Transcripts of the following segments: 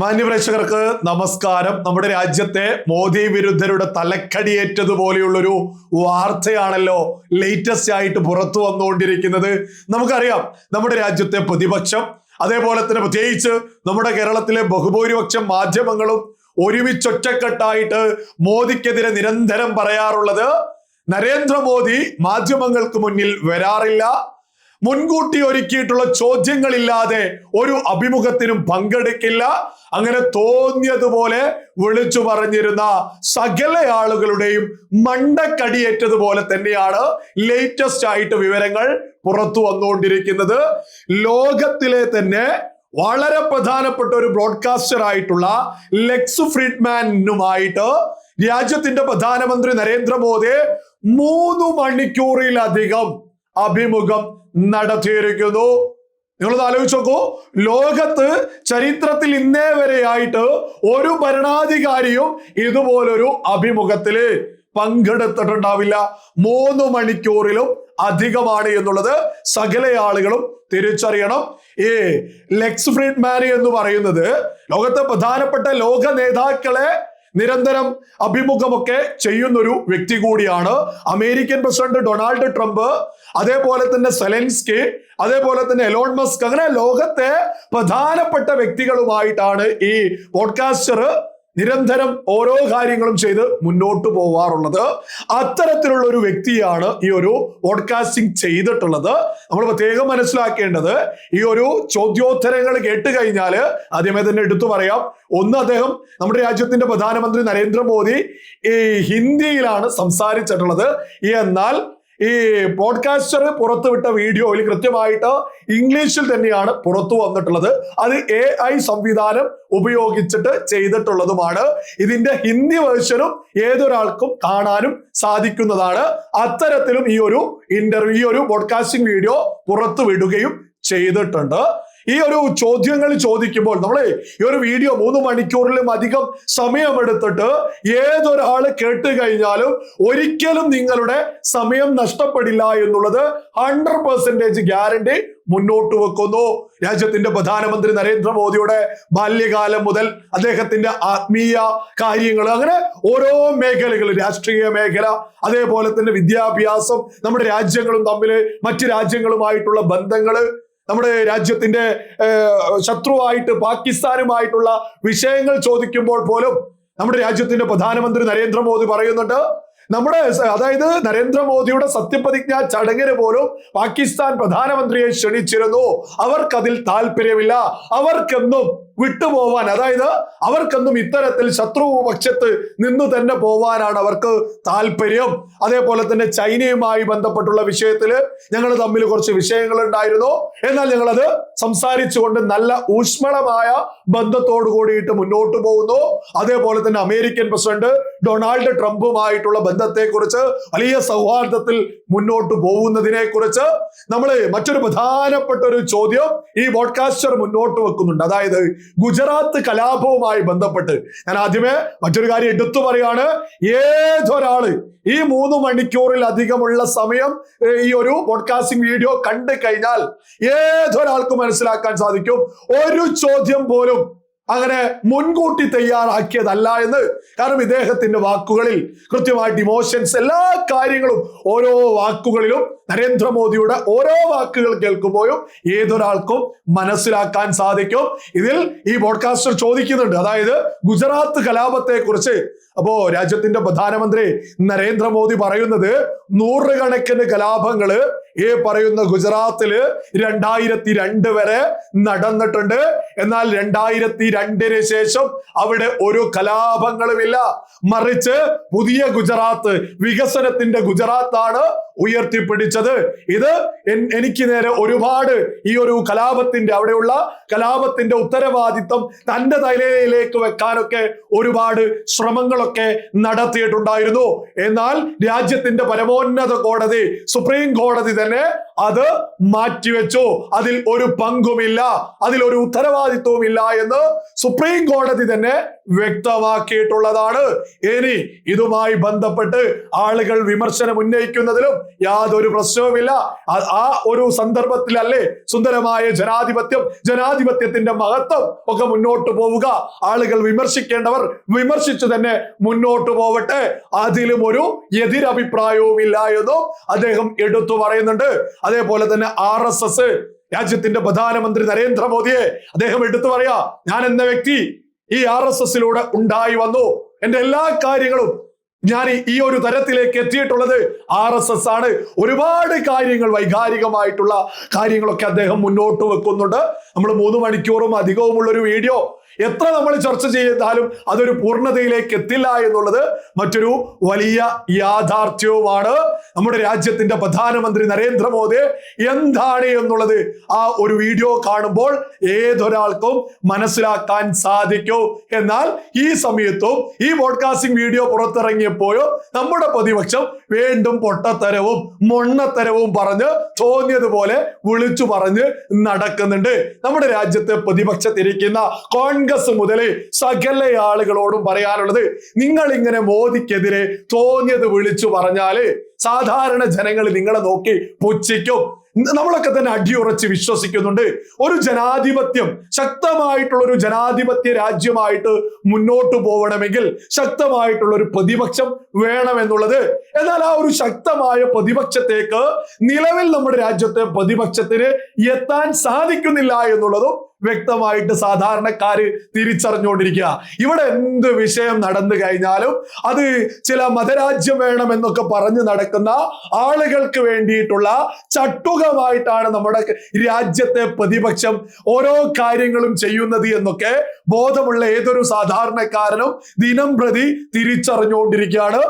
മാന്യപ്രേക്ഷകർക്ക് നമസ്കാരം. നമ്മുടെ രാജ്യത്തെ മോദി വിരുദ്ധരുടെ തലക്കടിയേറ്റതുപോലെയുള്ളൊരു വാർത്തയാണല്ലോ ലേറ്റസ്റ്റ് ആയിട്ട് പുറത്തു വന്നുകൊണ്ടിരിക്കുന്നത്. നമുക്കറിയാം നമ്മുടെ രാജ്യത്തെ പ്രതിപക്ഷം അതേപോലെ തന്നെ പ്രത്യേകിച്ച് നമ്മുടെ കേരളത്തിലെ ബഹുഭൂരിപക്ഷം മാധ്യമങ്ങളും ഒരുമിച്ചൊറ്റക്കെട്ടായിട്ട് മോദിക്കെതിരെ നിരന്തരം പറയാറുള്ളത് നരേന്ദ്രമോദി മാധ്യമങ്ങൾക്ക് മുന്നിൽ വരാറില്ല മുൻകൂട്ടി ഒരുക്കിയിട്ടുള്ള ചോദ്യങ്ങളില്ലാതെ ഒരു അഭിമുഖത്തിനും പങ്കെടുക്കില്ല. അങ്ങനെ തോന്നിയതുപോലെ വിളിച്ചു പറഞ്ഞിരുന്ന സകല ആളുകളുടെയും മണ്ടക്കടിയേറ്റതുപോലെ തന്നെയാണ് ലേറ്റസ്റ്റ് ആയിട്ട് വിവരങ്ങൾ പുറത്തു വന്നുകൊണ്ടിരിക്കുന്നത്. ലോകത്തിലെ തന്നെ വളരെ പ്രധാനപ്പെട്ട ഒരു ബ്രോഡ്കാസ്റ്റർ ആയിട്ടുള്ള ലെക്സ് ഫ്രീഡ്മാനുമായിട്ട് രാജ്യത്തിന്റെ പ്രധാനമന്ത്രി നരേന്ദ്രമോദി മൂന്ന് മണിക്കൂറിലധികം അഭിമുഖം നടത്തിയിരിക്കുന്നു. നിങ്ങളത് ആലോചിച്ച് നോക്കൂ. ലോകത്ത് ചരിത്രത്തിൽ ഇന്നേ വരെയായിട്ട് ഒരു ഭരണാധികാരിയും ഇതുപോലൊരു അഭിമുഖത്തിൽ പങ്കെടുത്തിട്ടുണ്ടാവില്ല. മൂന്ന് മണിക്കൂറിലും അധികമാണ് എന്നുള്ളത് സകല ആളുകളും തിരിച്ചറിയണം. ഈ ലെക്സ് ഫ്രീഡ്മാൻ എന്ന് പറയുന്നത് ലോകത്തെ പ്രധാനപ്പെട്ട ലോക നേതാക്കളെ നിരന്തരം അഭിമുഖമൊക്കെ ചെയ്യുന്നൊരു വ്യക്തി കൂടിയാണ് അമേരിക്കൻ പ്രസിഡന്റ് ഡൊണാൾഡ് ട്രംപ്. അതേപോലെ തന്നെ സെലൻസ്കി അതേപോലെ തന്നെ എലോൺ മസ്ക് അങ്ങനെ ലോകത്തെ പ്രധാനപ്പെട്ട വ്യക്തികളുമായിട്ടാണ് ഈ പോഡ്കാസ്റ്റർ നിരന്തരം ഓരോ കാര്യങ്ങളും ചെയ്ത് മുന്നോട്ട് പോവാറുള്ളത്. അത്തരത്തിലുള്ള ഒരു വ്യക്തിയാണ് ഈ ഒരു പോഡ്കാസ്റ്റിംഗ് ചെയ്തിട്ടുള്ളത്. നമ്മൾ പ്രത്യേകം മനസ്സിലാക്കേണ്ടത് ഈ ഒരു ചോദ്യോത്തരങ്ങൾ കേട്ട് കഴിഞ്ഞാൽ ആദ്യമേ തന്നെ എടുത്തു പറയാം. ഒന്ന് അദ്ദേഹം നമ്മുടെ രാജ്യത്തിന്റെ പ്രധാനമന്ത്രി നരേന്ദ്രമോദി ഈ ഹിന്ദിയിലാണ് സംസാരിച്ചിട്ടുള്ളത്. എന്നാൽ ഈ പോഡ്കാസ്റ്റർ പുറത്തുവിട്ട വീഡിയോയിൽ കൃത്യമായിട്ട് ഇംഗ്ലീഷിൽ തന്നെയാണ് പുറത്തു വന്നിട്ടുള്ളത്. അത് എ ഐ സംവിധാനം ഉപയോഗിച്ചിട്ട് ചെയ്തിട്ടുള്ളതുമാണ്. ഇതിന്റെ ഹിന്ദി വേർഷനും ഏതൊരാൾക്കും കാണാനും സാധിക്കുന്നതാണ്. അത്തരത്തിലും ഈ ഒരു ഇന്റർവ്യൂ ഈ ഒരു പോഡ്കാസ്റ്റിംഗ് വീഡിയോ പുറത്തു വിടുകയും ചെയ്തിട്ടുണ്ട്. ഈ ഒരു ചോദ്യങ്ങൾ ചോദിക്കുമ്പോൾ നമ്മൾ ഈ ഒരു വീഡിയോ മൂന്ന് മണിക്കൂറിലും അധികം സമയമെടുത്തിട്ട് ഏതൊരാൾ കേട്ട് കഴിഞ്ഞാലും ഒരിക്കലും നിങ്ങളുടെ സമയം നഷ്ടപ്പെടില്ല എന്നുള്ളത് ഹൺഡ്രഡ് പെർസെന്റേജ് ഗ്യാരണ്ടി മുന്നോട്ട് വെക്കുന്നു. രാജ്യത്തിന്റെ പ്രധാനമന്ത്രി നരേന്ദ്രമോദിയുടെ ബാല്യകാലം മുതൽ അദ്ദേഹത്തിന്റെ ആത്മീയ കാര്യങ്ങൾ അങ്ങനെ ഓരോ മേഖലകൾ രാഷ്ട്രീയ മേഖല അതേപോലെ തന്നെ വിദ്യാഭ്യാസം നമ്മുടെ രാജ്യങ്ങളും തമ്മിൽ മറ്റു രാജ്യങ്ങളുമായിട്ടുള്ള ബന്ധങ്ങൾ നമ്മുടെ രാജ്യത്തിന്റെ ശത്രുവായിട്ട് പാകിസ്ഥാനുമായിട്ടുള്ള വിഷയങ്ങൾ ചോദിക്കുമ്പോൾ പോലും നമ്മുടെ രാജ്യത്തിന്റെ പ്രധാനമന്ത്രി നരേന്ദ്രമോദി പറയുന്നുണ്ട്. നമ്മുടെ അതായത് നരേന്ദ്രമോദിയുടെ സത്യപ്രതിജ്ഞാ ചടങ്ങിന് പോലും പാകിസ്ഥാൻ പ്രധാനമന്ത്രിയെ ക്ഷണിച്ചിരുന്നു. അവർക്കതിൽ താല്പര്യമില്ല. അവർക്കെന്നും വിട്ടുപോവാൻ. അതായത് അവർക്കെന്നും ഇത്തരത്തിൽ ശത്രു പക്ഷത്ത് നിന്ന് തന്നെ പോവാനാണ് അവർക്ക് താല്പര്യം. അതേപോലെ തന്നെ ചൈനയുമായി ബന്ധപ്പെട്ടുള്ള വിഷയത്തിൽ ഞങ്ങൾ തമ്മിൽ കുറച്ച് വിഷയങ്ങൾ ഉണ്ടായിരുന്നു എന്നാൽ ഞങ്ങളത് സംസാരിച്ചുകൊണ്ട് നല്ല ഊഷ്മളമായ ബന്ധത്തോടു കൂടിയിട്ട് മുന്നോട്ട് പോകുന്നു. അതേപോലെ തന്നെ അമേരിക്കൻ പ്രസിഡന്റ് ഡൊണാൾഡ് ട്രംപുമായിട്ടുള്ള ബന്ധത്തെക്കുറിച്ച് വലിയ സൗഹാർദ്ദത്തിൽ മുന്നോട്ട് പോകുന്നതിനെ കുറിച്ച് നമ്മൾ മറ്റൊരു പ്രധാനപ്പെട്ട ഒരു ചോദ്യം ഈ ബോഡ്കാസ്റ്റർ മുന്നോട്ട് വെക്കുന്നുണ്ട്. അതായത് ഗുജറാത്ത് കലാപവുമായി ബന്ധപ്പെട്ട്. ഞാൻ ആദ്യമേ മറ്റൊരു കാര്യം എടുത്തു പറയാണ്. ഏതൊരാൾ ഈ മൂന്ന് മണിക്കൂറിൽ അധികമുള്ള സമയം ഈ ഒരു പോഡ്കാസ്റ്റിംഗ് വീഡിയോ കണ്ടു കഴിഞ്ഞാൽ ഏതൊരാൾക്കും മനസ്സിലാക്കാൻ സാധിക്കും? ഒരു ചോദ്യം പോലും അങ്ങനെ മുൻകൂട്ടി തയ്യാറാക്കിയതല്ല എന്ന്. കാരണം ഇദ്ദേഹത്തിന്റെ വാക്കുകളിൽ കൃത്യമായിട്ട് ഇമോഷൻസ് എല്ലാ കാര്യങ്ങളും ഓരോ വാക്കുകളിലും നരേന്ദ്രമോദിയുടെ ഓരോ വാക്കുകൾ കേൾക്കുമ്പോഴും ഏതൊരാൾക്കും മനസ്സിലാക്കാൻ സാധിക്കും. ഇതിൽ ഈ ബോഡ്കാസ്റ്റർ ചോദിക്കുന്നുണ്ട്. അതായത് ഗുജറാത്ത് കലാപത്തെ കുറിച്ച് അപ്പോ രാജ്യത്തിന്റെ പ്രധാനമന്ത്രി നരേന്ദ്രമോദി പറയുന്നത് നൂറുകണക്കിന് കലാപങ്ങൾ ഈ പറയുന്ന ഗുജറാത്തിൽ രണ്ടായിരത്തി രണ്ട് വരെ നടന്നിട്ടുണ്ട്. എന്നാൽ രണ്ടായിരത്തി രണ്ടിന് ശേഷം അവിടെ ഒരു കലാപങ്ങളുമില്ല. മറിച്ച് പുതിയ ഗുജറാത്ത് വികസനത്തിന്റെ ഗുജറാത്താണ് ഉയർത്തിപ്പിടിച്ചത്. ഇത് എനിക്ക് നേരെ ഒരുപാട് ഈ ഒരു കലാപത്തിന്റെ അവിടെയുള്ള കലാപത്തിന്റെ ഉത്തരവാദിത്വം തന്റെ തലയിലേക്ക് വെക്കാനൊക്കെ ഒരുപാട് ശ്രമങ്ങളൊക്കെ നടത്തിയിട്ടുണ്ടായിരുന്നു. എന്നാൽ രാജ്യത്തിന്റെ പരമോന്നത കോടതി സുപ്രീം കോടതി തന്നെ അത് മാറ്റിവെച്ചു. അതിൽ ഒരു പങ്കുമില്ല. അതിൽ ഒരു ഉത്തരവാദിത്വവും ഇല്ല എന്ന് സുപ്രീം കോടതി തന്നെ വ്യക്തമാക്കിയിട്ടുള്ളതാണ്. ഇനി ഇതുമായി ബന്ധപ്പെട്ട് ആളുകൾ വിമർശനം ഉന്നയിക്കുന്നതിലും യാതൊരു പ്രശ്നവുമില്ല. ആ- ഒരു സന്ദർഭത്തിലല്ലേ സുന്ദരമായ ജനാധിപത്യം ജനാധിപത്യത്തിന്റെ മഹത്വം ഒക്കെ മുന്നോട്ട് പോവുക. ആളുകൾ വിമർശിക്കേണ്ടവർ വിമർശിച്ചു തന്നെ മുന്നോട്ട് പോവട്ടെ. അതിലും ഒരു എതിരഭിപ്രായവും ഇല്ല എന്നും അദ്ദേഹം എടുത്തു പറയുന്നുണ്ട്. അതേപോലെ തന്നെ ആർ എസ് എസ് രാജ്യത്തിന്റെ പ്രധാനമന്ത്രി നരേന്ദ്രമോദിയെ അദ്ദേഹം എടുത്തു പറയാ ഞാൻ എന്ന വ്യക്തി ഈ ആർ എസ് എസിലൂടെ ഉണ്ടായി വന്നു. എന്റെ എല്ലാ കാര്യങ്ങളും ഞാൻ ഈ- ഒരു തരത്തിലേക്ക് എത്തിയിട്ടുള്ളത് ആർ എസ് എസ് ആണ്. ഒരുപാട് കാര്യങ്ങൾ വൈകാരികമായിട്ടുള്ള കാര്യങ്ങളൊക്കെ അദ്ദേഹം മുന്നോട്ട് വെക്കുന്നുണ്ട്. നമ്മൾ മൂന്ന് മണിക്കൂറും അധികവുമുള്ള ഒരു വീഡിയോ എത്ര നമ്മൾ ചർച്ച ചെയ്താലും അതൊരു പൂർണതയിലേക്ക് എത്തില്ല എന്നുള്ളത് മറ്റൊരു വലിയ യാഥാർത്ഥ്യവുമാണ്. നമ്മുടെ രാജ്യത്തിന്റെ പ്രധാനമന്ത്രി നരേന്ദ്രമോദി എന്താണ് എന്നുള്ളത് ആ ഒരു വീഡിയോ കാണുമ്പോൾ ഏതൊരാൾക്കും മനസ്സിലാക്കാൻ സാധിക്കൂ. എന്നാൽ ഈ സമയത്തും ഈ ബോഡ്കാസ്റ്റിംഗ് വീഡിയോ പുറത്തിറങ്ങിയപ്പോഴും നമ്മുടെ പ്രതിപക്ഷം വീണ്ടും പൊട്ടത്തരവും മൊണ്ണത്തരവും പറഞ്ഞ് തോന്നിയതുപോലെ വിളിച്ചു പറഞ്ഞ് നടക്കുന്നുണ്ട്. നമ്മുടെ രാജ്യത്തെ പ്രതിപക്ഷത്തിരിക്കുന്ന കോൺഗ്രസ് മുതൽ സകല ആളുകളോടും പറയാനുള്ളത് നിങ്ങൾ ഇങ്ങനെ മോദിക്കെതിരെ തോന്നിയത് വിളിച്ചു പറഞ്ഞാൽ സാധാരണ ജനങ്ങൾ നിങ്ങളെ നോക്കി പുച്ഛിക്കും. നമ്മളൊക്കെ തന്നെ അടിയുറച്ച് വിശ്വസിക്കുന്നുണ്ട്. ഒരു ജനാധിപത്യം ശക്തമായിട്ടുള്ള ഒരു ജനാധിപത്യ രാജ്യമായിട്ട് മുന്നോട്ട് പോകണമെങ്കിൽ ശക്തമായിട്ടുള്ള ഒരു പ്രതിപക്ഷം വേണമെന്നുള്ളത്. എന്നാൽ ആ ഒരു ശക്തമായ പ്രതിപക്ഷത്തേക്ക് നിലവിൽ നമ്മുടെ രാജ്യത്തെ പ്രതിപക്ഷത്തിന് എത്താൻ സാധിക്കുന്നില്ല എന്നുള്ളതും വ്യക്തമായിട്ട് സാധാരണക്കാര് തിരിച്ചറിഞ്ഞുകൊണ്ടിരിക്കുക. ഇവിടെ എന്ത് വിഷയം നടന്നു കഴിഞ്ഞാലും അത് ചില മതരാജ്യം വേണം എന്നൊക്കെ പറഞ്ഞു നടക്കുന്ന ആളുകൾക്ക് വേണ്ടിയിട്ടുള്ള ചട്ടുകമായിട്ടാണ് നമ്മുടെ രാജ്യത്തെ പ്രതിപക്ഷം ഓരോ കാര്യങ്ങളും ചെയ്യുന്നത് എന്നൊക്കെ ബോധമുള്ള ഏതൊരു സാധാരണക്കാരനും ദിനം പ്രതി തിരിച്ചറിഞ്ഞുകൊണ്ടിരിക്കുകയാണ്.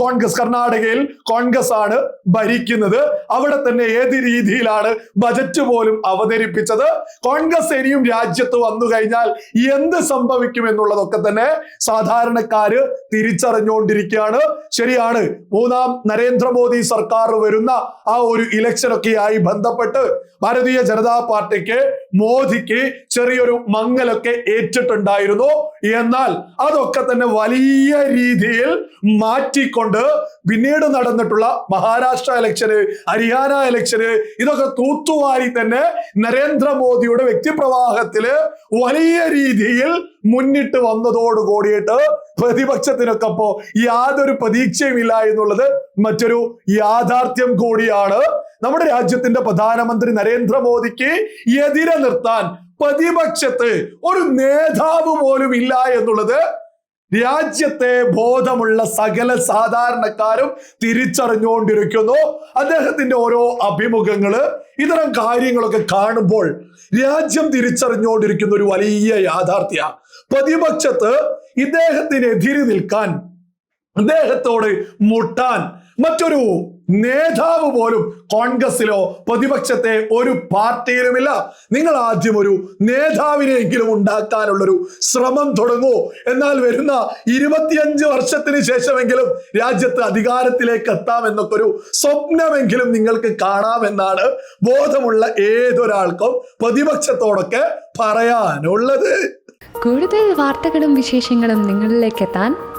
കോൺഗ്രസ് കർണാടകയിൽ കോൺഗ്രസ് ആണ് ഭരിക്കുന്നത്. അവിടെ തന്നെ ഏത് രീതിയിലാണ് ബജറ്റ് പോലും അവതരിപ്പിച്ചത്? കോൺഗ്രസ് ഇനിയും രാജ്യത്ത് വന്നു കഴിഞ്ഞാൽ എന്ത് സംഭവിക്കും എന്നുള്ളതൊക്കെ തന്നെ സാധാരണക്കാര് തിരിച്ചറിഞ്ഞുകൊണ്ടിരിക്കുകയാണ്. ശരിയാണ്. മൂന്നാം നരേന്ദ്രമോദി സർക്കാർ വരുന്ന ആ ഒരു ഇലക്ഷൻ ഒക്കെയായി ബന്ധപ്പെട്ട് ഭാരതീയ ജനതാ പാർട്ടിക്ക് മോദിക്ക് ചെറിയൊരു മങ്ങലൊക്കെ ഏറ്റിട്ടുണ്ടായിരുന്നു. എന്നാൽ അതൊക്കെ തന്നെ വലിയ രീതിയിൽ മാറ്റിക്കൊണ്ട് പിന്നീട് നടന്നിട്ടുള്ള മഹാരാഷ്ട്ര ഇലക്ഷന് ഹരിയാന ഇലക്ഷന് ഇതൊക്കെ തൂത്തുവാരി തന്നെ നരേന്ദ്രമോദിയുടെ വ്യക്തിപ്രവാഹത്തിൽ വലിയ രീതിയിൽ മുന്നിട്ട് വന്നതോട് പ്രതിപക്ഷത്തിനൊക്കെ അപ്പോ യാതൊരു പ്രതീക്ഷയും ഇല്ല എന്നുള്ളത് മറ്റൊരു യാഥാർത്ഥ്യം കൂടിയാണ് നമ്മുടെ രാജ്യത്തിന്റെ പ്രധാനമന്ത്രി നരേന്ദ്രമോദിക്ക് എതിരെ നിർത്താൻ പ്രതിപക്ഷത്ത് ഒരു നേതാവ് പോലും ഇല്ല എന്നുള്ളത് രാജ്യത്തെ ബോധമുള്ള സകല സാധാരണക്കാരും തിരിച്ചറിഞ്ഞുകൊണ്ടിരിക്കുന്നു. അദ്ദേഹത്തിന്റെ ഓരോ അഭിമുഖങ്ങൾ ഇത്തരം കാര്യങ്ങളൊക്കെ കാണുമ്പോൾ രാജ്യം തിരിച്ചറിഞ്ഞുകൊണ്ടിരിക്കുന്ന ഒരു വലിയ യാഥാർത്ഥ്യ. പ്രതിപക്ഷത്ത് ഇദ്ദേഹത്തിനെതിരെ നിൽക്കാൻ അദ്ദേഹത്തോട് മുട്ടാൻ മറ്റൊരു നേതാവ് പോലും കോൺഗ്രസിലോ പ്രതിപക്ഷത്തെ ഒരു പാർട്ടിയിലുമില്ല. നിങ്ങൾ ആദ്യം ഒരു നേതാവിനെങ്കിലും ഉണ്ടാക്കാനുള്ളൊരു ശ്രമം തുടങ്ങൂ. എന്നാൽ വരുന്ന ഇരുപത്തിയഞ്ച് വർഷത്തിന് ശേഷമെങ്കിലും രാജ്യത്ത് അധികാരത്തിലേക്ക് എത്താം എന്നൊക്കെ ഒരു സ്വപ്നമെങ്കിലും നിങ്ങൾക്ക് കാണാമെന്നാണ് ബോധമുള്ള ഏതൊരാൾക്കും പ്രതിപക്ഷത്തോടൊക്കെ പറയാനുള്ളത്. കൂടുതൽ വാർത്തകളും വിശേഷങ്ങളും നിങ്ങളിലേക്ക് എത്താൻ